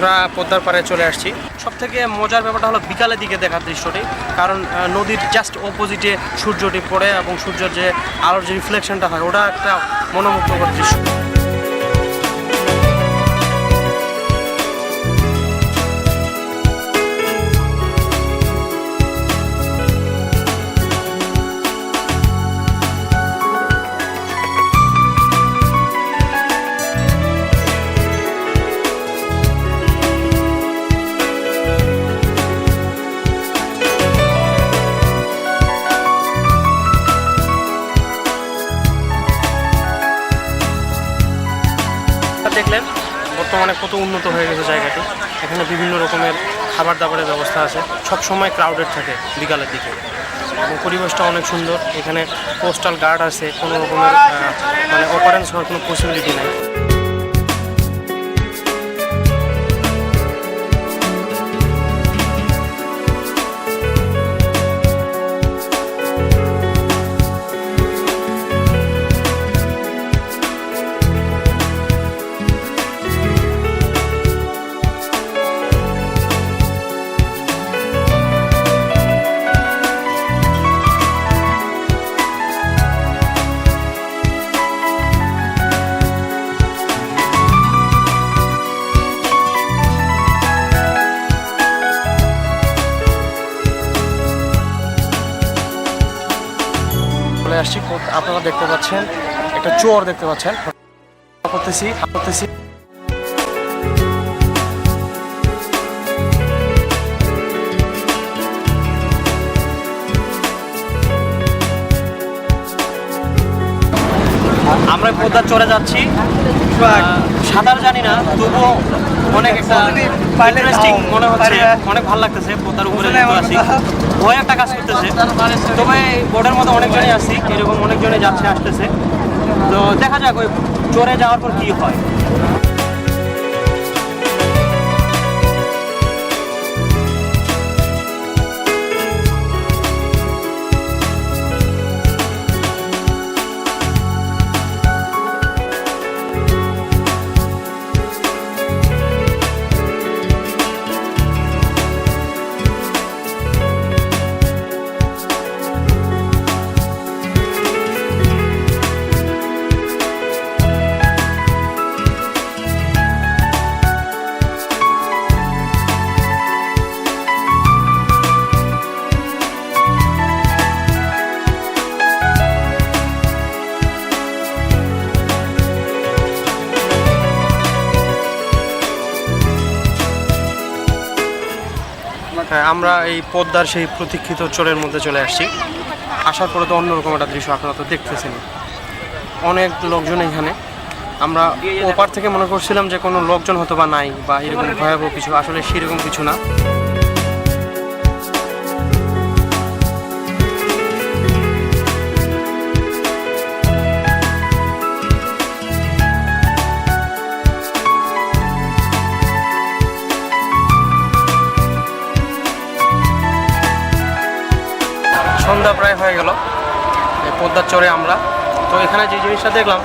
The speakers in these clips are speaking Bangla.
আমরা পদ্মার পাড়ে চলে আসছি। সব থেকে মজার ব্যাপারটা হলো বিকালের দিকে দেখার দৃশ্যটি, কারণ নদীর জাস্ট অপোজিটে সূর্যটি পড়ে এবং সূর্যের যে আলোর যে রিফ্লেকশনটা হয়, ওটা একটা মনোমুগ্ধকর দৃশ্য। দেখলেন, বর্তমানে কত উন্নত হয়ে গেছে জায়গাটি। এখানে বিভিন্ন রকমের খাবার দাবারের ব্যবস্থা আছে। সব সময় ক্রাউডেড থাকে বিকালের দিকে। এবং পরিবেশটা অনেক সুন্দর। এখানে পোস্টাল গার্ড আছে, কোনো রকমের মানে অপারেন্স হওয়ার কোনো পসিবিলিটি নেই। আসছি। আপনারা দেখতে পাচ্ছেন একটা চোর দেখতে পাচ্ছেন। করতেছি করতেছি। আমরা পদ্মার চড়ে যাচ্ছি। সাঁতার জানি না তবুও অনেক একটা ইন্টারেস্টিং মনে হচ্ছে। অনেক ভালো লাগতেছে পদ্মার উপরে আসি আছি। ভয় একটা কাজ করতেছে। তবে বোর্ডের মতো অনেকজনই আছি এরকম অনেকজনই যাচ্ছে আসতেছে। তো দেখা যাক ওই চড়ে যাওয়ার পর কি হয়। হ্যাঁ আমরা এই পদ্মার সেই প্রতীক্ষিত চোরের মধ্যে চলে আসছি। আসার পরে তো অন্যরকম একটা দৃশ্য আপনারা তো দেখতেছেন অনেক লোকজন এখানে। আমরা ওপার থেকে মনে করছিলাম যে কোনো লোকজন হতো বা নাই বা এরকম ভয়াবহ কিছু, আসলে সেরকম কিছু না। সন্ধ্যা প্রায় হয়ে গেল। পদ্মার চরে আমরা। তো এখানে যে জিনিসটা দেখলাম,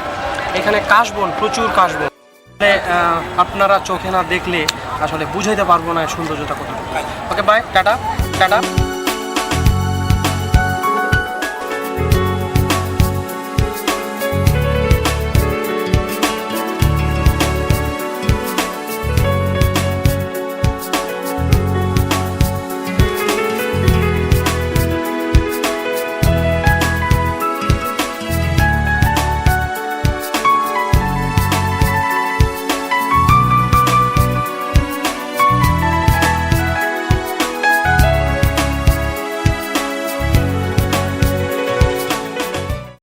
এখানে কাশবন, প্রচুর কাশবন। আপনারা চোখে না দেখলে আসলে বুঝাইতে পারব না সৌন্দর্যটা কতটুকু। Okay bye tata tata.